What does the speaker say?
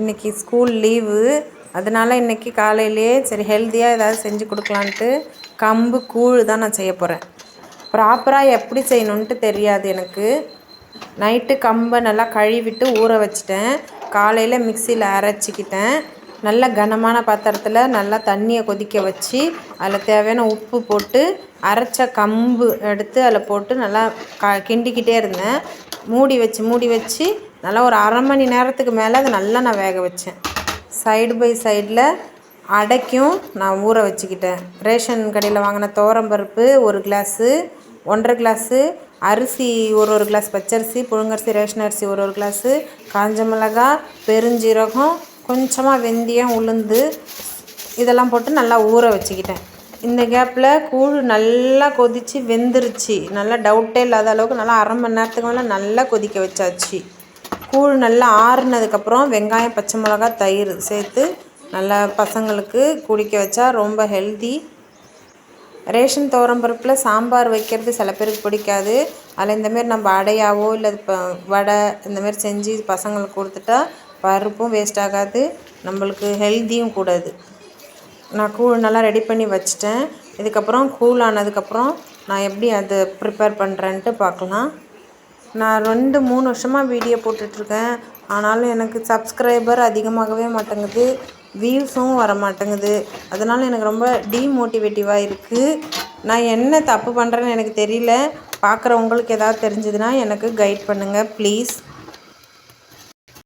இன்றைக்கி school leave அதனால் இன்றைக்கி காலையிலேயே சரி ஹெல்த்தியாக ஏதாவது செஞ்சு கொடுக்கலான்ட்டு கம்பு கூழ் தான் நான் செய்ய போகிறேன் ப்ராப்பராக எப்படி செய்யணுன்ட்டு தெரியாது எனக்கு. நைட்டு கம்பை நல்லா கழுவிட்டு ஊற வச்சிட்டேன். காலையில் மிக்சியில் அரைச்சிக்கிட்டேன். நல்ல கனமான பாத்திரத்தில் நல்லா தண்ணியை கொதிக்க வச்சு அதில் தேவையான உப்பு போட்டு அரைச்ச கம்பு எடுத்து அதில் போட்டு நல்லா க கிண்டிக்கிட்டே இருந்தேன். மூடி வச்சு மூடி வச்சு நல்லா ஒரு அரை மணி நேரத்துக்கு மேலே அதை நல்லா நான் வேக வச்சேன். சைடு பை சைடில் அடைக்கும் நான் ஊற வச்சுக்கிட்டேன். ரேஷன் கடையில் வாங்கின துவரம்பருப்பு ஒரு கிளாஸு ஒன்றரை கிளாஸு அரிசி ஒரு ஒரு கிளாஸ் பச்சரிசி புழுங்கரிசி ரேஷன் அரிசி ஒரு ஒரு கிளாஸு காஞ்ச மிளகா பெருஞ்சீரகம் கொஞ்சமாக வெந்தயம் உளுந்து இதெல்லாம் போட்டு நல்லா ஊற வச்சுக்கிட்டேன். இந்த கேப்பில் கூழ் நல்லா கொதித்து வெந்துருச்சு. நல்லா டவுட்டே இல்லாத அளவுக்கு நல்லா அரை மணி நேரத்துக்கு மேலே நல்லா கொதிக்க வச்சாச்சு. கூழ் நல்லா ஆறுனதுக்கப்புறம் வெங்காயம் பச்சை மிளகா தயிர் சேர்த்து நல்லா பசங்களுக்கு குடிக்க வச்சா ரொம்ப ஹெல்தி ரேஷன் துவரம்பருப்பில் சாம்பார் வைக்கிறது சில பேருக்கு பிடிக்காது. அதில் இந்தமாரி நம்ம அடையாவோ இல்லை வடை இந்தமாரி செஞ்சு பசங்களுக்கு கொடுத்துட்டா பருப்பும் வேஸ்ட் ஆகாது நம்மளுக்கு ஹெல்த்தியும் கூடாது. நான் கூழ் நல்லா ரெடி பண்ணி வச்சிட்டேன். இதுக்கப்புறம் கூழ் ஆனதுக்கப்புறம் நான் எப்படி அதை ப்ரிப்பேர் பண்ணுறேன்ட்டு பார்க்கலாம். நான் ரெண்டு மூணு வருஷமாக வீடியோ போட்டுட்ருக்கேன். ஆனாலும் எனக்கு சப்ஸ்கிரைபர் அதிகமாகவே மாட்டேங்குது. வியூஸும் வர மாட்டேங்குது அதனால் எனக்கு ரொம்ப டீமோட்டிவேட்டிவாக இருக்குது நான் என்ன தப்பு பண்ணுறேன்னு எனக்கு தெரியல. பார்க்குறவங்களுக்கு எதாவது தெரிஞ்சதுன்னா எனக்கு கைட் பண்ணுங்கள் ப்ளீஸ்